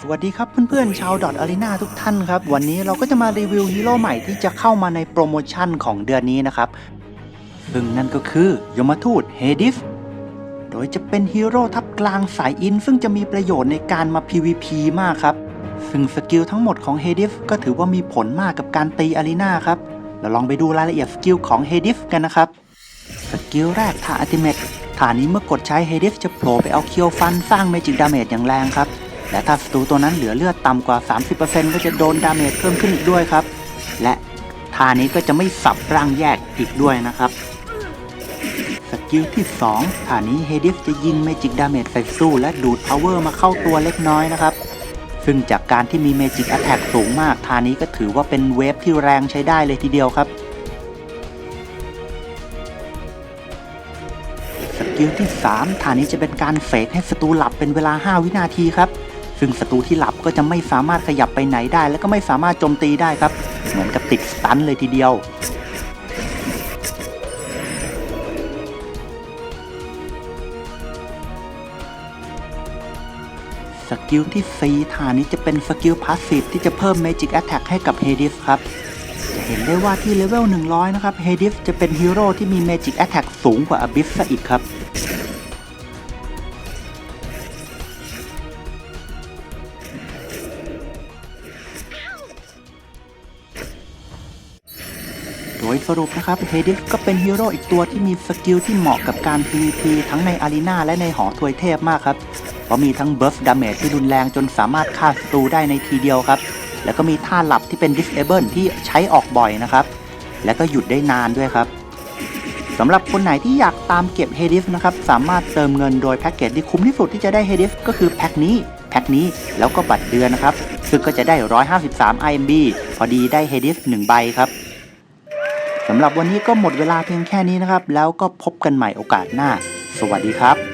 สวัสดีครับเพื่อนๆชาวดอทอารีนาทุกท่านครับ วันนี้เราก็จะมารีวิวฮีโร่ใหม่ที่จะเข้ามาในโปรโมชั่นของเดือนนี้นะครับซึ่งนั่นก็คือยมทูตเฮดิฟโดยจะเป็นฮีโร่ทัพกลางสายอิน ซึ่งจะมีประโยชน์ในการมา PVP มากครับ ซึ่งสกิลทั้งหมดของเฮดิฟก็ถือว่ามีผลมากกับการตีอารีนาครับเราลองไปดูรายละเอียดสกิลของเฮดิฟกันนะครับ สกิลแรกท่าอัติเมต ท่านี้เมื่อกดใช้เฮดิฟจะโผล่ไปเอาเคียวฟันสร้างเมจิกดาเมจอย่างแรงครับ และถ้าศัตรูตัวนั้นเหลือเลือดต่ำกว่า 30%ก็จะโดนดาเมจเพิ่มขึ้นอีกด้วยครับ และท่านี้ก็จะไม่สับร่างแยกอีกด้วยนะครับสกิลที่2ท่านี้เฮดิฟจะยิงเมจิกดาเมจใส่สู้และดูดพาวเวอร์มาเข้าตัวเล็กน้อยนะครับซึ่งจากการที่มีเมจิกแอ t แทกสูงมากท่านี้ก็ถือว่าเป็นเวฟที่แรงใช้ได้เลยทีเดียวครับ กิลที่3ท่านนี้จะเป็นการเฟกให้ศัตรูหลับเป็นเวลา 5 วินาทีครับ ซึ่งศัตรูที่หลับก็จะไม่สามารถขยับไปไหนได้ และก็ไม่สามารถโจมตีได้ครับ เหมือนกับติดสตันเลยทีเดียวสกิลที่4ท่านนี้จะเป็นสกิลพาสซีฟที่จะเพิ่ม Magic Attack ให้กับเฮดิฟครับจะเห็นได้ว่าที่เลเวล 100 นะครับเฮดิฟจะเป็นฮีโร่ที่มี Magic Attack สูงกว่าอ b ิ s ซะอีกครับ โดยสรุปนะครับเฮดิฟก็เป็นฮีโร่อีกตัวที่มีสกิลที่เหมาะกับการ PVP ทั้งในอารีนาและในหอถวยเทพมากครับ เพราะมีทั้งเบิร์ฟดาเมจที่รุนแรงจนสามารถฆ่าศัตรูได้ในทีเดียวครับ แล้วก็มีท่าหลับที่เป็น disable ที่ใช้ออกบ่อยนะครับ และก็หยุดได้นานด้วยครับสำหรับคนไหนที่อยากตามเก็บเฮดิฟนะครับสามารถเติมเงินโดยแพ็กเกจที่คุ้มที่สุดที่จะได้เฮดิฟก็คือแพ็กนี้แพ็กนี้แล้วก็บัตรเดือนนะครับ ซึ่งก็จะได้ 153 IMB พอดีได้เฮดิฟ1ใบครับ สำหรับวันนี้ก็หมดเวลาเพียงแค่นี้นะครับ แล้วก็พบกันใหม่โอกาสหน้า สวัสดีครับ